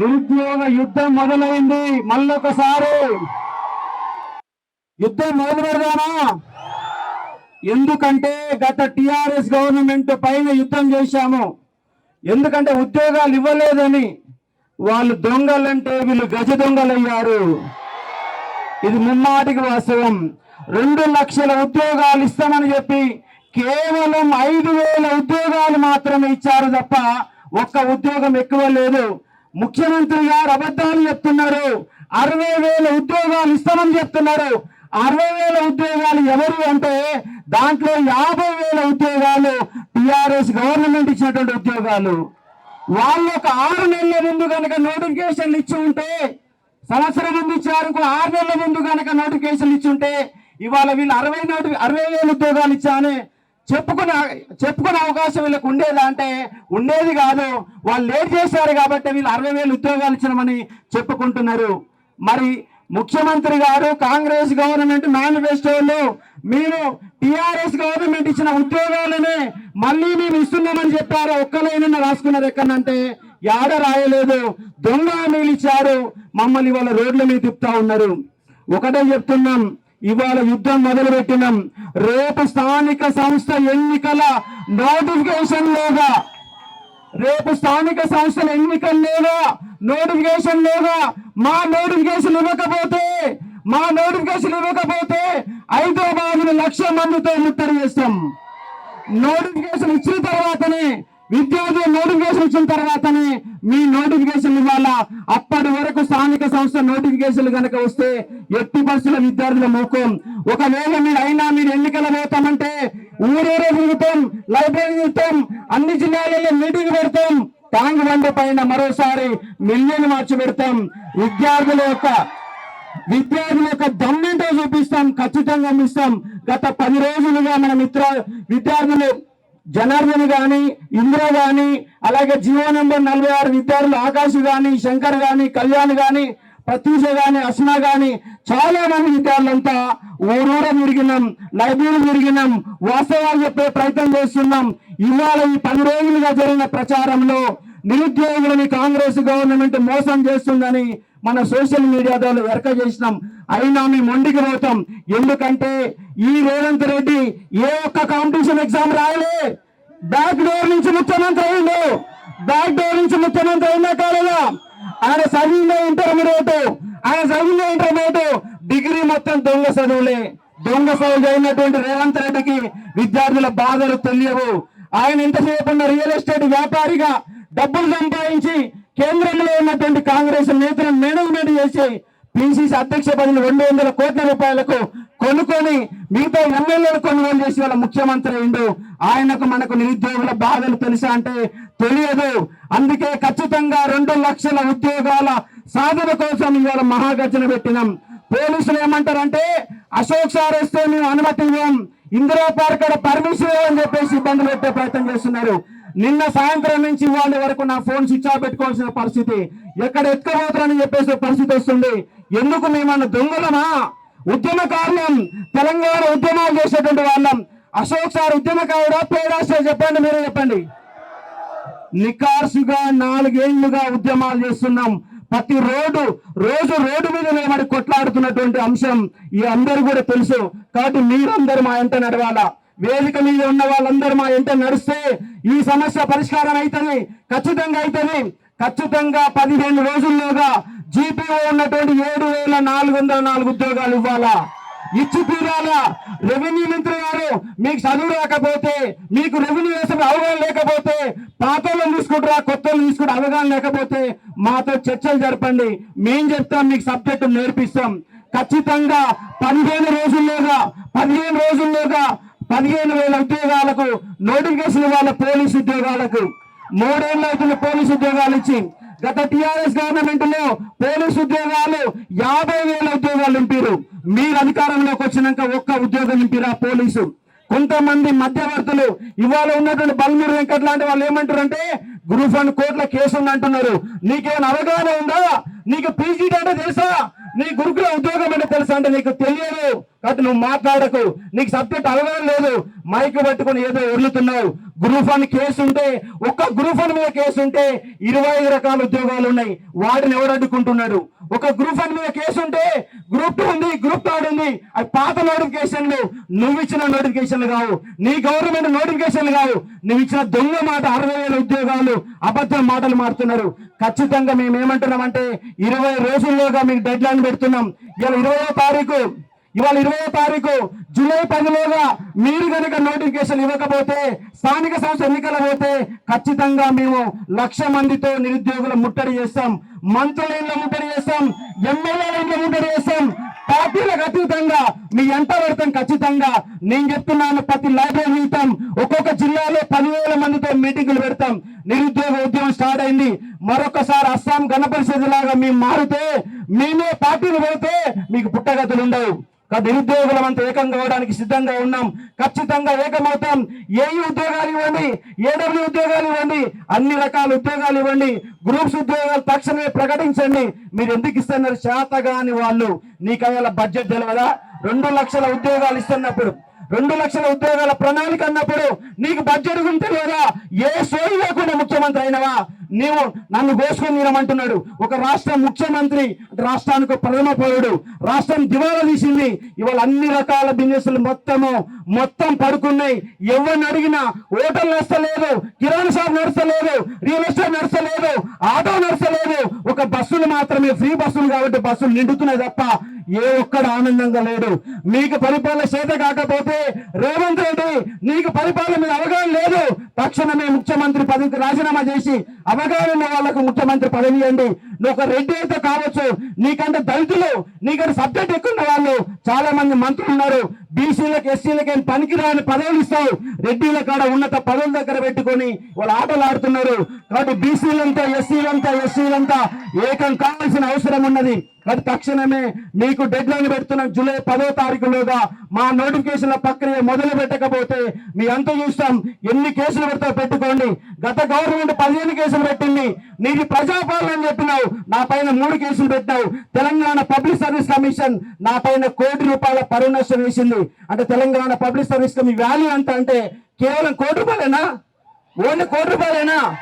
నిరుద్యోగ యుద్ధం మొదలైంది. మళ్ళొకసారి. యుద్ధం మొదలుపెడదానా ఎందుకంటే గత టిఆర్ఎస్ గవర్నమెంట్ పైన యుద్ధం చేశాము. ఎందుకంటే ఉద్యోగాలు ఇవ్వలేదని వాళ్ళు దొంగలంటే వీళ్ళు గజ దొంగలయ్యారు. ఇది ముమ్మాటికి వాస్తవం. రెండు లక్షల ఉద్యోగాలు ఇస్తామని చెప్పి కేవలం ఐదు వేల ఉద్యోగాలు మాత్రమే ఇచ్చారు తప్ప ఒక్క ఉద్యోగం ఎక్కువ లేదు. ముఖ్యమంత్రి గారు అబద్ధాలు చెప్తున్నారు. అరవై వేల ఉద్యోగాలు ఇస్తామని చెప్తున్నారు. అరవై వేల ఉద్యోగాలు ఎవరు అంటే దాంట్లో యాభై వేల ఉద్యోగాలు టిఆర్ఎస్ గవర్నమెంట్ ఇచ్చినటువంటి ఉద్యోగాలు. వాళ్ళు ఒక ఆరు నెలల ముందు కనుక నోటిఫికేషన్లు ఇచ్చి ఉంటే సంవత్సరం ముందు ఇచ్చారు ఇంకో ఆరు నెలల ముందు కనుక నోటిఫికేషన్ ఇచ్చి ఉంటే ఇవాళ వీళ్ళు అరవై నోటి అరవై వేల ఉద్యోగాలు ఇచ్చానే చెప్పుకునే చెప్పుకునే అవకాశం వీళ్ళకు ఉండేదా అంటే ఉండేది కాదు. వాళ్ళు లేట్ చేశారు కాబట్టి వీళ్ళు అరవై వేలు ఉద్యోగాలు ఇచ్చినామని చెప్పుకుంటున్నారు. మరి ముఖ్యమంత్రి గారు కాంగ్రెస్ గవర్నమెంట్ మేనిఫెస్టోలు మీరు టిఆర్ఎస్ గవర్నమెంట్ ఇచ్చిన ఉద్యోగాలనే మళ్ళీ మేము ఇస్తున్నామని చెప్పారు. ఒక్కలైనా రాసుకున్నారు ఎక్కడంటే యాడ రాయలేదు. దొంగ హామీలు ఇచ్చారు మమ్మల్ని వాళ్ళ రోడ్ల మీద తిప్పుతా ఉన్నారు. ఒకటే చెప్తున్నాం. ఇవాళ యుద్ధం మొదలు పెట్టినాం రేపు స్థానిక సంస్థ ఎన్నికల నోటిఫికేషన్ లేదా రేపు స్థానిక సంస్థల ఎన్నికలు లేదా నోటిఫికేషన్ లేదా మా నోటిఫికేషన్ ఇవ్వకపోతే మా నోటిఫికేషన్ ఇవ్వకపోతే హైదరాబాద్ లక్ష మందితో ముట్టడి చేస్తాం. నోటిఫికేషన్ ఇచ్చిన తర్వాతనే విద్యార్థులు నోటిఫికేషన్ ఇచ్చిన తర్వాతనే మీ నోటిఫికేషన్ ఇవ్వాలా అప్పటి వరకు స్థానిక సంస్థ నోటిఫికేషన్లు కనుక వస్తే ఎట్టి పరిస్థితుల విద్యార్థుల మూకం ఒకవేళ మీరు అయినా మీరు ఎన్నికలు పోతామంటే ఊరూరే తిరుగుతాం లైబ్రరీ తిరుగుతాం అన్ని జిల్లాలలో మీటింగ్ పెడతాం ట్యాంక్ బండి పైన మరోసారి మిలియన్ మార్చి పెడతాం. విద్యార్థుల యొక్క విద్యార్థుల యొక్క దమ్మేంటో చూపిస్తాం ఖచ్చితంగా ఇస్తాం గత పది రోజులుగా మన మిత్ర విద్యార్థులు జనార్దన్ గాని ఇంద్ర గాని అలాగే జీవో నెంబర్ నలభై ఆరు విద్యార్థులు ఆకాశ్ గాని శంకర్ గాని కళ్యాణ్ గాని ప్రత్యూష గాని అస్మా గాని చాలా మంది విద్యార్థులంతా ఊరూర తిరిగినాం లైబ్రరీ తిరిగినాం వాస్తవాలు చెప్పే ప్రయత్నం చేస్తున్నాం. ఇవాళ ఈ పది రోజులుగా జరిగిన ప్రచారంలో నిరుద్యోగులని కాంగ్రెస్ గవర్నమెంట్ మోసం చేస్తుందని మన సోషల్ మీడియా ద్వారా వెరక చేసినాం. అయినా మేము మొండికి పోతాం. ఎందుకంటే ఈ రేవంత్ రెడ్డి ఏ ఒక్క కాంపిటీషన్ ఎగ్జామ్ రాయలే. బ్యాక్ డోర్ నుంచి ముఖ్యమంత్రి అయిండు. బ్యాక్ డోర్ నుంచి ముఖ్యమంత్రి అయినా కాలేదా ఆయన చదివిందే ఇంటర్మీడియట్ ఆయన చదివిందే ఇంటర్మీడియట్ డిగ్రీ మొత్తం దొంగ చదువులే. దొంగ చదువు చదివినటువంటి రేవంత్ రెడ్డికి విద్యార్థుల బాధలు తెలియవు. ఆయన ఎంతసేపు ఉన్న రియల్ ఎస్టేట్ వ్యాపారిగా డబ్బులు సంపాదించి కేంద్రంలో ఉన్నటువంటి కాంగ్రెస్ నేతలను మేనేజ్మెంట్ చేసి పిసిసి అధ్యక్ష పదవి రెండు వందల కోట్ల రూపాయలకు కొనుక్కొని మిగతా ఎమ్మెల్యేలు కొనుగోలు చేసి వాళ్ళ ముఖ్యమంత్రి అయిండు. ఆయనకు మనకు నిరుద్యోగుల బాధలు తెలుసా అంటే తెలియదు. అందుకే ఖచ్చితంగా రెండు లక్షల ఉద్యోగాల సాధన కోసం ఇవాళ మహాగర్జన పెట్టినాం. పోలీసులు ఏమంటారంటే అశోక్ సార్ వస్తే మేము అనుమతి ఇవ్వం. ఇందిరా పార్క్ పర్మిషన్ ఇవ్వని చెప్పేసి ఇబ్బందులు పెట్టే ప్రయత్నం చేస్తున్నారు. నిన్న సాయంత్రం నుంచి వాళ్ళ వరకు నా ఫోన్ స్విచ్ ఆఫ్ పెట్టుకోవాల్సిన పరిస్థితి ఎక్కడ ఎత్తుకోబోతారని చెప్పేసి పరిస్థితి వస్తుంది. ఎందుకు మేమన్న దొంగలమా? ఉద్యమకారులం తెలంగాణ ఉద్యమాలు చేసేటువంటి వాళ్ళం. అశోక్ సార్ ఉద్యమకారుడా? పేరాస్టే చెప్పండి మీరే చెప్పండి. నికార్సుగా నాలుగేళ్ళుగా ఉద్యమాలు చేస్తున్నాం. ప్రతి రోడ్డు రోజు రోడ్డు మీద నిలబడి కొట్లాడుతున్నటువంటి అంశం ఈ అందరూ కూడా తెలుసు. కాబట్టి మీరందరూ మా ఎంత నడవాలా? వేదిక మీద ఉన్న వాళ్ళందరూ మా ఎంట నడిస్తే ఈ సమస్య పరిష్కారం అవుతుంది ఖచ్చితంగా అవుతుంది ఖచ్చితంగా పదిహేను రోజుల్లోగా జీపీఓ ఉన్నటువంటి ఏడు వేల నాలుగు వందల నాలుగు ఉద్యోగాలు ఇవ్వాలా? ఇచ్చి తీరాలా? రెవెన్యూ మంత్రి గారు మీకు చదువు రాకపోతే మీకు రెవెన్యూ వేసిన అవగాహన లేకపోతే పాత వాళ్ళు తీసుకుంటారా కొత్త వాళ్ళు తీసుకుంటే అవగాహన లేకపోతే మాతో చర్చలు జరపండి. మేం చెప్తాం మీకు సబ్జెక్టు నేర్పిస్తాం. ఖచ్చితంగా పదిహేను రోజుల్లోగా పదిహేను రోజుల్లోగా పదిహేను వేల ఉద్యోగాలకు నోటిఫికేషన్ ఇవ్వాలి పోలీసు ఉద్యోగాలకు. మూడేళ్ళు అవుతున్న పోలీసు ఉద్యోగాలు ఇచ్చి. గత టిఆర్ఎస్ గవర్నమెంట్లో పోలీసు ఉద్యోగాలు యాభై వేల ఉద్యోగాలు నింపారు. మీరు అధికారంలోకి వచ్చినాక ఒక్క ఉద్యోగం నింపిరా పోలీసు? కొంతమంది మధ్యవర్తులు ఇవాళ ఉన్నటువంటి బల్మూరు వెంకట్ లాంటి వాళ్ళు ఏమంటారు అంటే గ్రూప్ అండ్ కోర్టుల కేసు ఉంది అంటున్నారు నీకేమైనా అవగాహన ఉందా? నీకు పీజీ అంటే తెలుసా? నీ గురుకుల ఉద్యోగం అంటే తెలుసా అంటే నీకు తెలియదు. కాబట్టి నువ్వు మాట్లాడకు. నీకు సబ్జెక్ట్ అలవడం లేదు. మైక్ పట్టుకొని ఏదో వదులుతున్నావు గ్రూప్ వన్ కేసు ఉంటే ఒక్క గ్రూప్ వన్ మీద కేసు ఉంటే ఇరవై ఐదు రకాల ఉద్యోగాలు ఉన్నాయి. వాటిని ఎవరు అడ్డుకుంటున్నాడు? ఒక గ్రూప్ వన్ మీద కేసు ఉంటే గ్రూప్ టూ ఉంది గ్రూప్ థర్డ్ అవి పాత నోటిఫికేషన్లు నువ్వు ఇచ్చిన నోటిఫికేషన్లు కావు. నీ గవర్నమెంట్ నోటిఫికేషన్లు కావు. నువ్వు ఇచ్చిన దొంగ మాట అరవై వేల ఉద్యోగాలు అబద్ధం మాటలు మారుతున్నారు. ఖచ్చితంగా మేము ఏమంటున్నామంటే ఇరవై రోజుల్లోగా మీకు డెడ్ లైన్ పెడుతున్నాం. ఇవాళ ఇరవై తారీఖు. ఇవాళ ఇరవై తారీఖు జూలై పదిలోగా మీరు కనుక నోటిఫికేషన్ ఇవ్వకపోతే స్థానిక సంస్థ ఎన్నికల పోతే ఖచ్చితంగా మేము లక్ష మందితో నిరుద్యోగుల ముట్టడి చేస్తాం మంత్రుల ఇంట్లో ముట్టడి చేస్తాం ఎమ్మెల్యేల ఇంట్లో ముట్టడి చేస్తాం. పార్టీలకు అతీతంగా మీ ఎంత పెడతాం ఖచ్చితంగా. నేను చెప్తున్నాను ప్రతి లైబ్రరీ వెళ్తాం ఒక్కొక్క జిల్లాలో పదివేల మందితో మీటింగులు పెడతాం. నిరుద్యోగ ఉద్యమం స్టార్ట్ అయింది. మరొకసారి అస్సాం గణపరిషత్ లాగా మేము మారితే మేమే పార్టీలు పెడితే మీకు పుట్టగతులు ఉండవు. నిరుద్యోగులం అంతా ఏకం కావడానికి సిద్ధంగా ఉన్నాం. ఖచ్చితంగా ఏకమవుతాం. ఏ ఉద్యోగాలు ఇవ్వండి ఏడబ్ల్యూ ఉద్యోగాలు ఇవ్వండి అన్ని రకాల ఉద్యోగాలు ఇవ్వండి గ్రూప్స్ ఉద్యోగాలు తక్షణమే ప్రకటించండి. మీరు ఎందుకు ఇస్తున్నారు? శాతగాని వాళ్ళు. నీకు బడ్జెట్ తెలియదా రెండు లక్షల ఉద్యోగాలు ఇస్తున్నప్పుడు రెండు లక్షల ఉద్యోగాల ప్రణాళిక అన్నప్పుడు నీకు బడ్జెట్ ఉంటే లేదా ఏ సోయి ముఖ్యమంత్రి అయినవా నీవు నన్ను కోసుకొని తినమంటున్నాడు. ఒక రాష్ట్ర ముఖ్యమంత్రి రాష్ట్రానికి ప్రథమ పౌరుడు. రాష్ట్రం దివాలా తీసింది. ఇవాళ అన్ని రకాల బిజినెస్లు మొత్తము మొత్తం పడుకున్నాయి. ఎవరిని అడిగినా హోటల్ నడుస్తలేదు కిరాణా షాప్ నడుస్తలేదు రియల్ ఎస్టేట్ నడుస్తలేదు ఆటో నడుస్తలేదు. బస్సులు ఫ్రీ బస్సులు కాబట్టి బస్సులు నిండుతున్నాయి తప్ప ఏ ఒక్కడ ఆనందంగా లేడు. మీకు పరిపాలన చేత కాకపోతే రేవంత్ రెడ్డి నీకు పరిపాలన మీద అవగాహన లేదు. తక్షణమే ముఖ్యమంత్రి పదవికి రాజీనామా చేసి అవగాహన ఉన్న వాళ్ళకు ముఖ్యమంత్రి పదవి ఇవ్వండి. నువ్వు ఒక రెడ్డి అయితే కావచ్చు. నీకంటే దళితులు నీకంటే సబ్జెక్ట్ ఎక్కువ ఉన్న వాళ్ళు చాలా మంది మంత్రులు ఉన్నారు. బీసీలకు ఎస్సీలకు ఏం పనికిరాని పదవులు ఇస్తావు రెడ్డిల కాడ ఉన్నత పదవుల దగ్గర పెట్టుకొని వాళ్ళు ఆటలు ఆడుతున్నారు. కాబట్టి బీసీలంతా ఎస్సీలంతా ఎస్సీలంతా ఏకం కావాల్సిన అవసరం ఉన్నది. అది తక్షణమే మీకు డెడ్ లైన్ పెడుతున్నాం జూలై పదో తారీఖులోగా మా నోటిఫికేషన్ల ప్రక్రియ మొదలు పెట్టకపోతే మీ అంత చూస్తాం. ఎన్ని కేసులు పెడతా పెట్టుకోండి. గత గవర్నమెంట్ పదిహేను కేసులు పెట్టింది. నీది ప్రజాపాలన అని చెప్పినావు. నా పైన మూడు కేసులు పెట్టినావు. తెలంగాణ పబ్లిక్ సర్వీస్ కమిషన్ నా పైన కోటి రూపాయల పరువు నష్టం వేసింది. అంటే తెలంగాణ పబ్లిక్ సర్వీస్ మీ వాల్యూ ఎంత అంటే కేవలం కోటి రూపాయలేనా? ఓన్లీ కోటి రూపాయలేనా?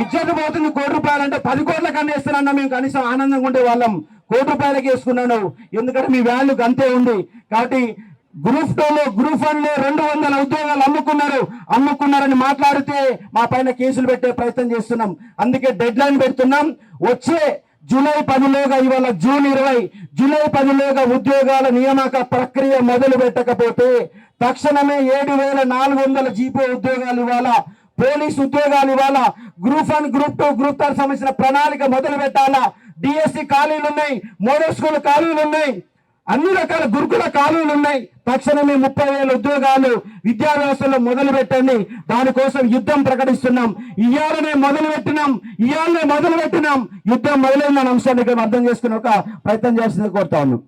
ఇజ్జత్ పోతుంది కోటి రూపాయలు అంటే పది కోట్ల కన్నా ఇస్తానన్నా మేము కనీసం ఆనందంగా ఉండే వాళ్ళం. కోటి రూపాయలకి వేసుకున్నాను. ఎందుకంటే మీ వాల్యూ అంతే ఉంది. కాబట్టి గ్రూప్ టూలో గ్రూప్ వన్లో రెండు వందల ఉద్యోగాలు అమ్ముకున్నారు. అమ్ముకున్నారని మాట్లాడితే మా పైన కేసులు పెట్టే ప్రయత్నం చేస్తున్నాం. అందుకే డెడ్ లైన్ పెడుతున్నాం. వచ్చే జూలై పదిలోగా ఇవాళ జూన్ ఇరవై జూలై పదిలోగా ఉద్యోగాల నియామక ప్రక్రియ మొదలు పెట్టకపోతే తక్షణమే ఏడు వేల నాలుగు వందల జీపో ఉద్యోగాలు ఇవ్వాలా పోలీస్ ఉద్యోగాలు ఇవ్వాలా group one group two group three సంబంధించిన ప్రణాళిక మొదలు పెట్టాలా? డిఎస్సి ఖాళీలు ఉన్నాయి మోడల్ స్కూల్ ఖాళీలు ఉన్నాయి. అన్ని రకాల గురుకుల కాలువలు ఉన్నాయి. తక్షణమే ముప్పై వేల ఉద్యోగాలు విద్యా వ్యవస్థలో మొదలు పెట్టండి. దానికోసం యుద్ధం ప్రకటిస్తున్నాం. ఇయ్యాలనే మొదలు పెట్టినాం. ఇవాళనే మొదలు పెట్టినాం. యుద్ధం మొదలైన అంశాన్ని ఇక్కడ అర్థం చేసుకుని ఒక ప్రయత్నం చేసింది కోరుతా ఉన్నాం.